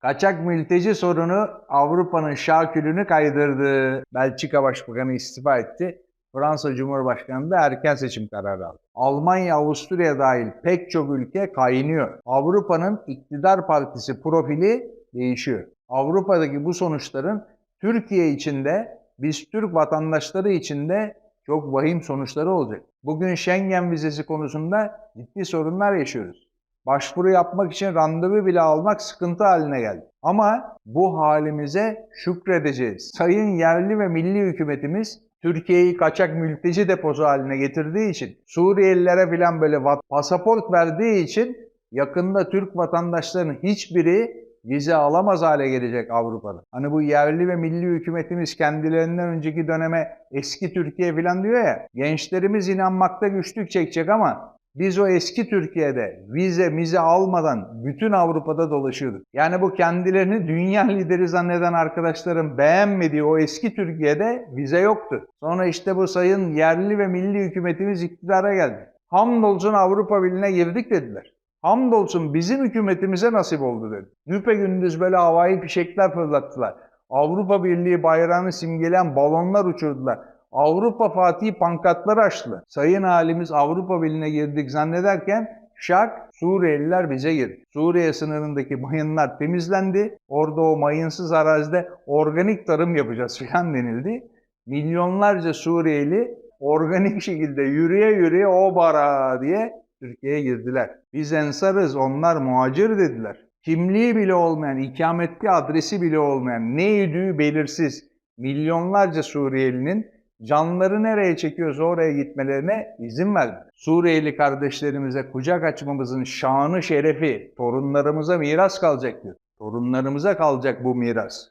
Kaçak mülteci sorunu Avrupa'nın şakülünü kaydırdı. Belçika Başbakanı istifa etti. Fransa Cumhurbaşkanı da erken seçim kararı aldı. Almanya, Avusturya dahil pek çok ülke kaynıyor. Avrupa'nın iktidar partisi profili değişiyor. Avrupa'daki bu sonuçların Türkiye içinde, biz Türk vatandaşları içinde çok vahim sonuçları olacak. Bugün Schengen vizesi konusunda ciddi sorunlar yaşıyoruz. Başvuru yapmak için randevu bile almak sıkıntı haline geldi. Ama bu halimize şükredeceğiz. Sayın yerli ve milli hükümetimiz Türkiye'yi kaçak mülteci deposu haline getirdiği için, Suriyelilere filan böyle pasaport verdiği için yakında Türk vatandaşlarının hiçbiri vize alamaz hale gelecek Avrupa'da. Hani bu yerli ve milli hükümetimiz kendilerinden önceki döneme eski Türkiye filan diyor ya, gençlerimiz inanmakta güçlük çekecek ama biz o eski Türkiye'de vize mize almadan bütün Avrupa'da dolaşıyorduk. Yani bu kendilerini dünya lideri zanneden arkadaşların beğenmediği o eski Türkiye'de vize yoktu. Sonra işte bu sayın yerli ve milli hükümetimiz iktidara geldi. Hamdolsun Avrupa Birliği'ne girdik dediler. Hamdolsun bizim hükümetimize nasip oldu dedi. Güpe gündüz böyle havai fişekler fırlattılar. Avrupa Birliği bayrağını simgeleyen balonlar uçurdular. Avrupa Fatih pankartları açtılar. Sayın halimiz Avrupa Birliği'ne girdik zannederken şak Suriyeliler bize girdi. Suriye sınırındaki mayınlar temizlendi. Orada o mayınsız arazide organik tarım yapacağız filan denildi. Milyonlarca Suriyeli organik şekilde yürüye yürüye o bara diye Türkiye'ye girdiler. Biz ensarız, onlar muhacir dediler. Kimliği bile olmayan, ikametli adresi bile olmayan, ne yediği belirsiz milyonlarca Suriyelinin canları nereye çekiyorsa oraya gitmelerine izin verdi. Suriyeli kardeşlerimize kucak açmamızın şanı şerefi torunlarımıza miras kalacak diyor. Torunlarımıza kalacak bu miras.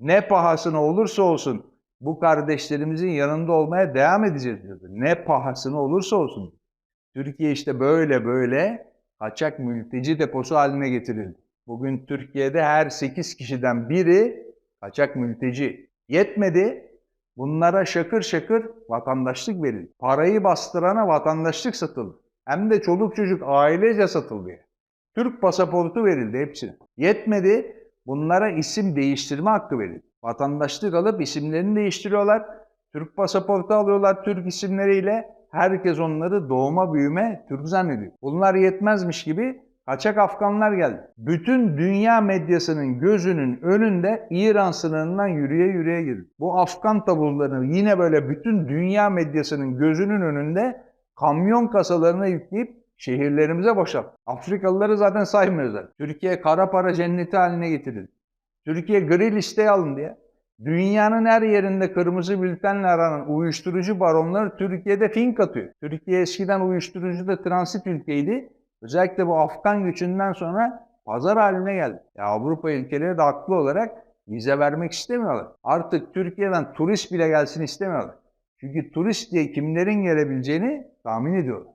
Ne pahasına olursa olsun bu kardeşlerimizin yanında olmaya devam edeceğiz diyordu. Ne pahasına olursa olsun. Türkiye işte böyle böyle kaçak mülteci deposu haline getirildi. Bugün Türkiye'de her 8 kişiden biri kaçak mülteci. Yetmedi. Bunlara şakır şakır vatandaşlık verildi. Parayı bastırana vatandaşlık satıldı. Hem de çoluk çocuk ailece satıldı. Türk pasaportu verildi hepsine. Yetmedi. Bunlara isim değiştirme hakkı verildi. Vatandaşlık alıp isimlerini değiştiriyorlar. Türk pasaportu alıyorlar Türk isimleriyle. Herkes onları doğma büyüme Türk zannediyor. Bunlar yetmezmiş gibi kaçak Afganlar geldi. Bütün dünya medyasının gözünün önünde İran sınırından yürüye yürüye girdi. Bu Afgan tabullarını yine böyle bütün dünya medyasının gözünün önünde kamyon kasalarına yükleyip şehirlerimize boşalttı. Afrikalıları zaten saymıyoruz. Türkiye kara para cenneti haline getirildi. Türkiye gri listeye alındı ya. Dünyanın her yerinde kırmızı bültenle aranan uyuşturucu baronları Türkiye'de fink atıyor. Türkiye eskiden uyuşturucu da transit ülkeydi. Özellikle bu Afgan güçünden sonra pazar haline geldi. Ya Avrupa ülkeleri de haklı olarak vize vermek istemiyorlar. Artık Türkiye'den turist bile gelsin istemiyorlar. Çünkü turist diye kimlerin gelebileceğini tahmin ediyorlar.